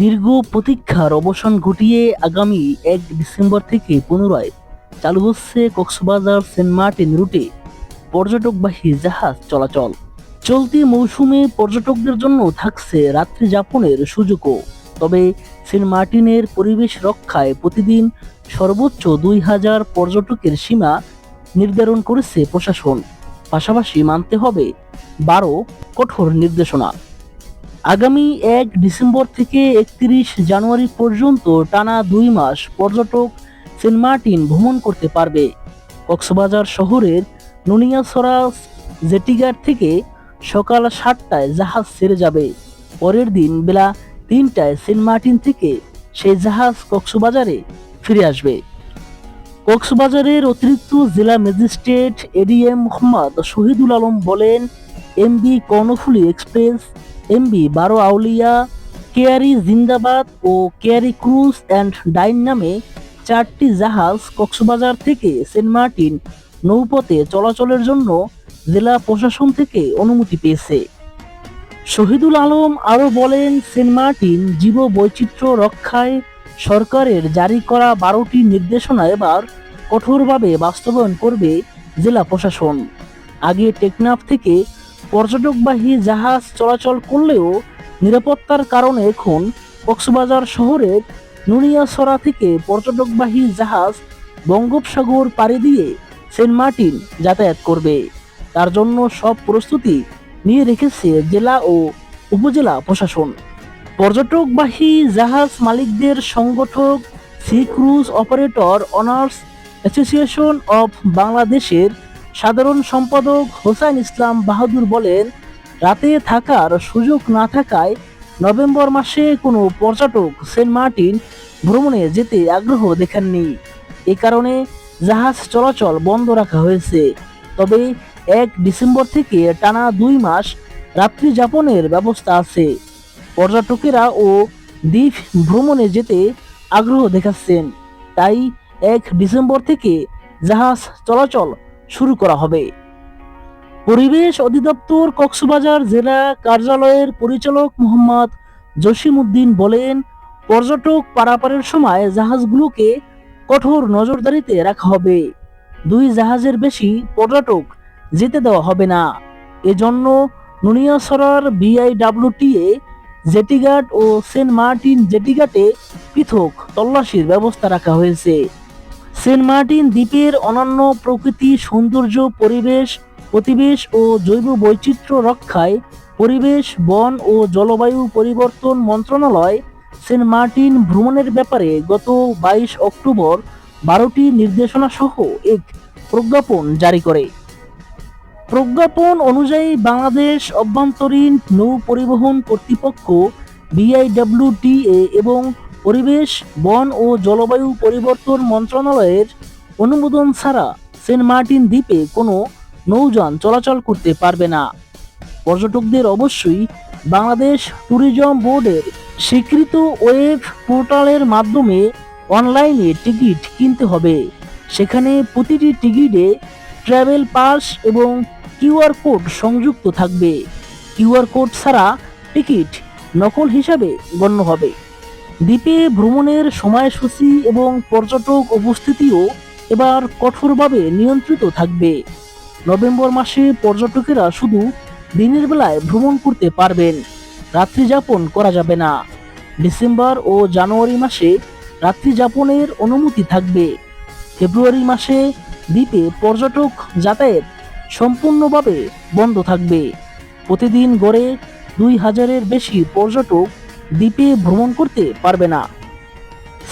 দীর্ঘ প্রতীক্ষার অবসান ঘটিয়ে আগামী এক ডিসেম্বর থেকে পুনরায় চালু হচ্ছে কক্সবাজার সেন্ট মার্টিন রুটে পর্যটকবাহী জাহাজ চলাচল। চলতি মৌসুমে পর্যটকদের জন্য থাকছে রাত্রি যাপনের সুযোগও। তবে সেন্ট মার্টিনের পরিবেশ রক্ষায় প্রতিদিন সর্বোচ্চ দুই হাজার পর্যটকের সীমা নির্ধারণ করেছে প্রশাসন। পাশাপাশি মানতে হবে বারো কঠোর নির্দেশনা। আগামী এক ডিসেম্বর থেকে একত্রিশ জানুয়ারি পর্যন্ত টানা দুই মাস পর্যটক সেন্ট মার্টিন ভ্রমণ করতে পারবে। কক্সবাজার শহরের নুনিয়াছড়া জেটিঘাট থেকে সকাল সাতটায় জাহাজ ছেড়ে যাবে। পরের দিন বেলা তিনটায় সেন্ট মার্টিন থেকে সেই জাহাজ কক্সবাজারে ফিরে আসবে। কক্সবাজারের অতিরিক্ত জেলা ম্যাজিস্ট্রেট এডিএম মোহাম্মদ শহীদুল আলম বলেন MV Karnaphuli express MV Baro Aulia, Keari জিন্দাবাদ ও কেয়ারি ক্রুজ অ্যান্ড ডাইন নামে চারটি জাহাজ কক্সবাজার থেকে সেন্ট মার্টিন নৌপথে চলাচলের জন্য জেলা প্রশাসন থেকে অনুমতি পেয়েছে। শহীদুল আলম আরও বলেন, সেন্ট মার্টিন জীব বৈচিত্র্য রক্ষায় সরকারের জারি করা বারোটি নির্দেশনা এবার কঠোরভাবে বাস্তবায়ন করবে জেলা প্রশাসন। আগে টেকনাফ থেকে পর্যটকবাহী জাহাজ চলাচল করলেও নিরাপত্তার কারণে এখন কক্সবাজার শহরের নুনিয়াছড়া থেকে পর্যটকবাহী জাহাজ বঙ্গোপসাগর পাড়ি দিয়ে সেন্ট মার্টিন যাতায়াত করবে। তার জন্য সব প্রস্তুতি নিয়ে রেখেছে জেলা ও উপজেলা প্রশাসন। পর্যটকবাহী জাহাজ মালিকদের সংগঠক sea cruise operator owners association of বাংলাদেশের সাধারণ সম্পাদক হোসাইন ইসলাম বাহাদুর বলেন, রাতে থাকার সুযোগ না থাকায় নভেম্বর মাসে কোনো পর্যটক সেন্ট মার্টিন ভ্রমণে যেতে আগ্রহ দেখাননি। এ কারণে জাহাজ চলাচল বন্ধ রাখা হয়েছে। তবে এক ডিসেম্বর থেকে টানা দুই মাস রাত্রি যাপনের ব্যবস্থা আছে। পর্যটকেরা ও দ্বীপ ভ্রমণে যেতে আগ্রহ দেখাচ্ছেন। তাই এক ডিসেম্বর থেকে জাহাজ চলাচল শুরু করা হবে। পরিবেশ অধিদপ্তর কক্সবাজার জেলা কার্যালয়ের পরিচালক মোহাম্মদ জসিম উদ্দিন বলেন, পর্যটক পারাপারের সময় জাহাজগুলোকে কঠোর নজরদারিতে রাখা হবে। দুই জাহাজের বেশি পর্যটক যেতে দেওয়া হবে না। এজন্য নুনিয়াছড়ার বিআইডাব্লিউটিএ, জেটিঘাট ও সেন্ট মার্টিন জেটিঘাটে পৃথক তল্লাশির ব্যবস্থা রাখা হয়েছে। সেন্ট মার্টিন দ্বীপের অনন্য প্রকৃতি, সৌন্দর্য, পরিবেশ, প্রতিবেশ ও জৈব বৈচিত্র্য রক্ষায় পরিবেশ, বন ও জলবায়ু পরিবর্তন মন্ত্রণালয় সেন্ট মার্টিন ভ্রমণের ব্যাপারে গত বাইশ অক্টোবর বারোটি নির্দেশনা সহ এক প্রজ্ঞাপন জারি করে। প্রজ্ঞাপন অনুযায়ী বাংলাদেশ অভ্যন্তরীণ নৌ পরিবহন কর্তৃপক্ষ বিআইডব্লিউটিএ এবং পরিবেশ, বন ও জলবায়ু পরিবর্তন মন্ত্রণালয়ের অনুমোদন ছাড়া সেন্ট মার্টিন দ্বীপে কোনো নৌযান চলাচল করতে পারবে না। পর্যটকদের অবশ্যই বাংলাদেশ ট্যুরিজম বোর্ডের স্বীকৃত ওয়েব পোর্টালের মাধ্যমে অনলাইনে টিকিট কিনতে হবে। সেখানে প্রতিটি টিকিটে ট্রাভেল পাস এবং কিউআর কোড সংযুক্ত থাকবে। কিউআর কোড ছাড়া টিকিট নকল হিসাবে গণ্য হবে। দ্বীপে ভ্রমণের সময়সূচি এবং পর্যটক উপস্থিতিও এবার কঠোরভাবে নিয়ন্ত্রিত থাকবে। নভেম্বর মাসে পর্যটকেরা শুধু দিনের বেলায় ভ্রমণ করতে পারবেন, রাত্রি যাপন করা যাবে না। ডিসেম্বর ও জানুয়ারি মাসে রাত্রি যাপনের অনুমতি থাকবে। ফেব্রুয়ারি মাসে দ্বীপে পর্যটক যাতায়াত সম্পূর্ণভাবে বন্ধ থাকবে। প্রতিদিন গড়ে দুই হাজারের বেশি পর্যটক দ্বীপে ভ্রমণ করতে পারবে না।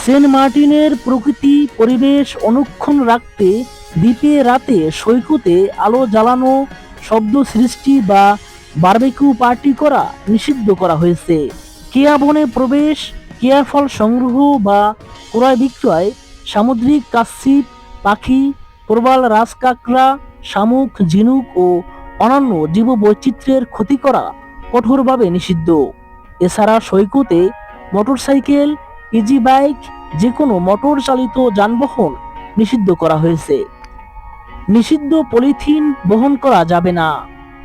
সেন্ট মার্টিনের প্রকৃতি পরিবেশ অনুক্ষণ রাখতে দ্বীপে রাতে সৈকতে আলো জ্বালানো, শব্দ সৃষ্টি বা বারবেকিউ পার্টি করা নিষিদ্ধ করা হয়েছে। কেয়া বনে প্রবেশ, কেয়া ফল সংগ্রহ বা ক্রয় বিক্রয়, সামুদ্রিক কাশ্যিপ পাখি, প্রবাল রাজকাকড়া, শামুক, ঝিনুক ও অন্যান্য জীববৈচিত্র্যের ক্ষতি করা কঠোরভাবে নিষিদ্ধ। এছাড়া সৈকতে মোটরসাইকেল ইজি বাইক যে কোনো মোটর চালিত যানবাহন নিষিদ্ধ করা হয়েছে। নিষিদ্ধ পলিথিন বহন করা যাবে না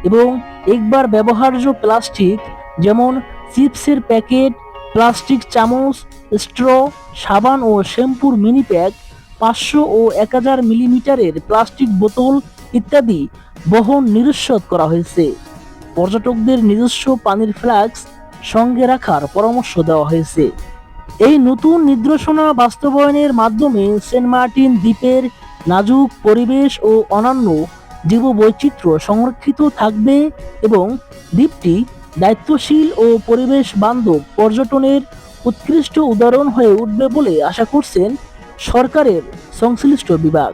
এবং একবার ব্যবহার্য প্লাস্টিক যেমন চিপসের প্যাকেট, প্লাস্টিক চামচ, স্ট্র, সাবান ও শ্যাম্পুর মিনি প্যাক, পাঁচশো ও এক হাজার মিলিমিটারের প্লাস্টিক বোতল ইত্যাদি বহন নিরুৎসত করা হয়েছে। পর্যটকদের নিজস্ব পানির ফ্লাক্স সঙ্গে রাখার পরামর্শ দেওয়া হয়েছে। এই নতুন নির্দেশনা বাস্তবায়নের মাধ্যমে সেন্ট মার্টিন দ্বীপের নাজুক পরিবেশ ও অন্যান্য জীববৈচিত্র্য সংরক্ষিত থাকবে এবং দ্বীপটি দায়িত্বশীল ও পরিবেশ বান্ধব পর্যটনের উৎকৃষ্ট উদাহরণ হয়ে উঠবে বলে আশা করছেন সরকারের সংশ্লিষ্ট বিভাগ।